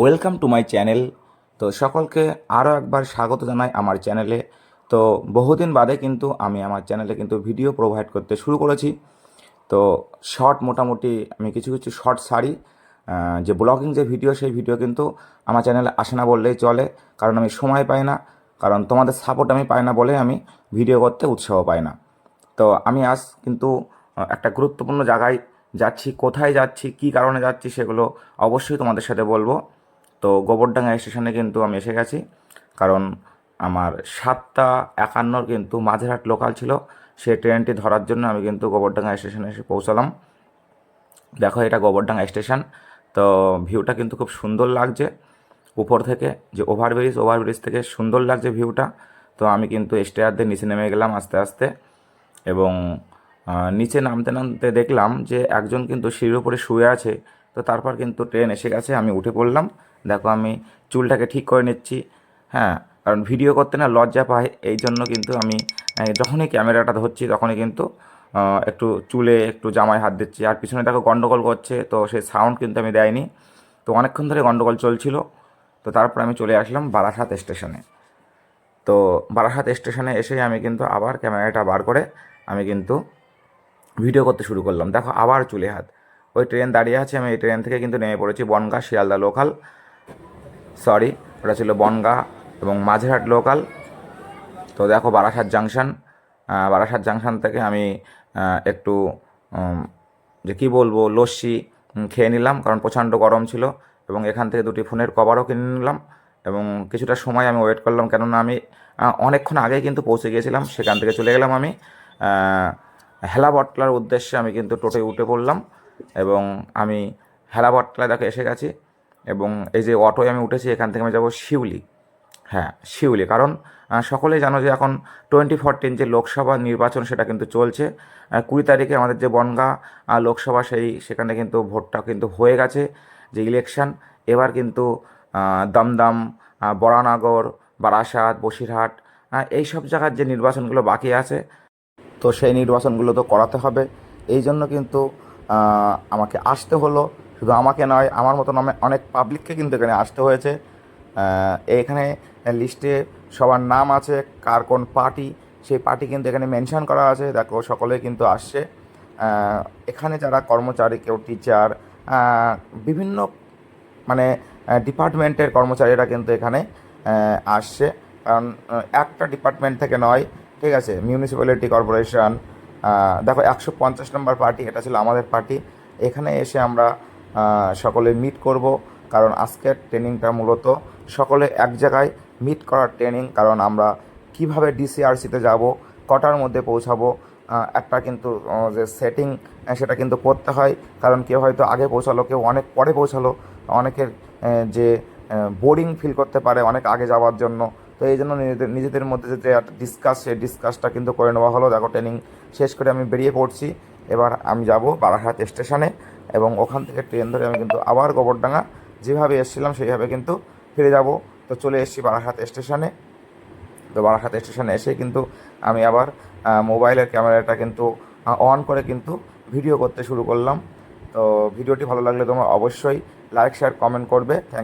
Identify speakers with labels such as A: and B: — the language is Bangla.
A: Welcome to my channel. তো সকলকে আরও একবার স্বাগত জানাই আমার চ্যানেলে। তো বহুদিন বাদে কিন্তু আমি আমার চ্যানেলে কিন্তু ভিডিও প্রোভাইড করতে শুরু করেছি। তো শর্ট মোটামুটি আমি কিছু কিছু শর্ট সারি যে ব্লগিং যে ভিডিও সেই ভিডিও কিন্তু আমার চ্যানেলে আসে না বললেই চলে। কারণ আমি সময় পাই না, কারণ তোমাদের সাপোর্ট আমি পাই না বলে আমি ভিডিও করতে উৎসাহ পাই না। তো আমি আজ কিন্তু একটা গুরুত্বপূর্ণ জায়গায় যাচ্ছি, কোথায় যাচ্ছি, কী কারণে যাচ্ছি সেগুলো অবশ্যই তোমাদের সাথে বলব। তো গোবরডাঙ্গা স্টেশনে কিন্তু আমি এসে গেছি। কারণ আমার সাতটা একান্নর কিন্তু মাঝেরহাট লোকাল ছিল, সেই ট্রেনটি ধরার জন্য আমি কিন্তু গোবরডাঙ্গা স্টেশনে এসে পৌঁছালাম। দেখো এটা গোবরডাঙ্গা স্টেশন, তো ভিউটা কিন্তু খুব সুন্দর লাগছে উপর থেকে, যে ওভারব্রিজ ওভারব্রিজ থেকে সুন্দর লাগছে ভিউটা। তো আমি কিন্তু স্টেয়ারদের নিচে নেমে গেলাম আস্তে আস্তে এবং নিচে নামতে নামতে দেখলাম যে একজন কিন্তু সিঁড়ির উপরে শুয়ে আছে, তো তারপর কিন্তু ট্রেন এসে গেছে, আমি উঠে পড়লাম। দেখো আমি চুলটাকে ঠিক করে নিচ্ছি হ্যাঁ কারণ ভিডিও করতে না লজ্জা পাই এই জন্য কিন্তু আমি যখনই ক্যামেরাটা ধরছি তখনই কিন্তু একটু চুলে একটু জামায় হাত দিচ্ছি। আর পিছনে দেখো গন্ডগোল করছে, তো সেই সাউন্ড কিন্তু আমি দেয়নি। তো অনেকক্ষণ ধরে গন্ডগোল চলছিল, তো তারপর আমি চলে আসলাম বারাসাত স্টেশনে তো বারাসাত স্টেশনে এসে আমি কিন্তু আবার ক্যামেরাটা বার করে আমি কিন্তু ভিডিও করতে শুরু করলাম। দেখো আবার চুলে হাত। ওই ট্রেন দাঁড়িয়ে আছে, আমি এই ট্রেন থেকে কিন্তু নেমে পড়েছি বনগা শিয়ালদা লোকাল সরি ওটা ছিল বনগা এবং মাঝেরহাট লোকাল তো দেখো বারাসাত জাংশন বারাসাত জাংশন থেকে আমি একটু যে কী বলব লস্যি খেয়ে নিলাম কারণ প্রচণ্ড গরম ছিল এবং এখান থেকে দুটি ফোনের কভারও কিনে নিলাম এবং কিছুটা সময় আমি ওয়েট করলাম কেননা আমি অনেকক্ষণ আগে কিন্তু পৌঁছে গিয়েছিলাম সেখান থেকে চলে গেলাম আমি। আহ, হেলা বটলার উদ্দেশ্যে আমি কিন্তু টোটোয় উঠে পড়লাম এবং আমি হেলা বটলায় দেখো এসে গেছি। এবং এই যে অটোয় আমি উঠেছি, এখান থেকে আমি যাব শিউলি। হ্যাঁ শিউলি। কারণ সকলেই জানো যে এখন টোয়েন্টি ফোরটিন যে লোকসভা নির্বাচন, সেটা কিন্তু চলছে। কুড়ি তারিখে আমাদের যে বনগা লোকসভা, সেই, সেখানে কিন্তু ভোটটা কিন্তু হয়ে গেছে যে ইলেকশন। এবার কিন্তু দমদম বরানগর, বারাসাত, বসিরহাট এই সব জায়গার যে নির্বাচনগুলো বাকি আছে, তো সেই নির্বাচনগুলো তো করাতে হবে। এই জন্য কিন্তু আমাকে আসতে হলো। শুধু আমাকে নয়, আমার মতন অনে- অনেক পাবলিককে কিন্তু এখানে আসতে হয়েছে। এখানে লিস্টে সবার নাম আছে, কার কোন পার্টি সেই পার্টি কিন্তু এখানে মেনশন করা আছে। দেখো, সকলে কিন্তু আসছে। এখানে যারা কর্মচারী, কেউ টিচার বিভিন্ন মানে ডিপার্টমেন্টের কর্মচারীরা কিন্তু এখানে আসছে। কারণ একটা ডিপার্টমেন্ট থেকে নয়, ঠিক আছে মিউনিসিপ্যালিটি কর্পোরেশন দেখো, একশো পঞ্চাশ নম্বর পার্টি এটা ছিল আমাদের পার্টি এখানে এসে আমরা সকলে মিট করব, কারণ আজকের ট্রেনিংটা মূলত সকলে এক জায়গায় মিট করার ট্রেনিং কারণ আমরা কীভাবে ডিসিআরসিতে যাব, কটার মধ্যে পৌঁছাবো একটা কিন্তু যে সেটিং সেটা কিন্তু করতে হয়, কারণ কেউ হয়তো আগে পৌঁছালো, কেউ অনেক পরে পৌঁছালো, অনেকের যে বোরিং ফিল করতে পারে অনেক আগে যাওয়ার জন্য, তো এই জন্য নিজেদের নিজেদের মধ্যে যে একটা ডিসকাস সেই ডিসকাসটা কিন্তু করে নেওয়া হলো। দেখো ট্রেনিং শেষ করে আমি বেরিয়ে পড়ছি, এবার আমি যাব বারাহাট স্টেশনে এবং ওখান থেকে ট্রেন ধরে আমি কিন্তু আবার গোবরডাঙ্গা যেভাবে এসেছিলাম সেইভাবে কিন্তু ফিরে যাব। তো চলে এসেছি বারাসাত স্টেশনে। তো বারাসাত স্টেশনে এসে কিন্তু আমি আবার মোবাইলের ক্যামেরাটা কিন্তু অন করে কিন্তু ভিডিও করতে শুরু করলাম। তো ভিডিওটি ভালো লাগলে তোমার অবশ্যই লাইক, শেয়ার, কমেন্ট করবে। থ্যাংক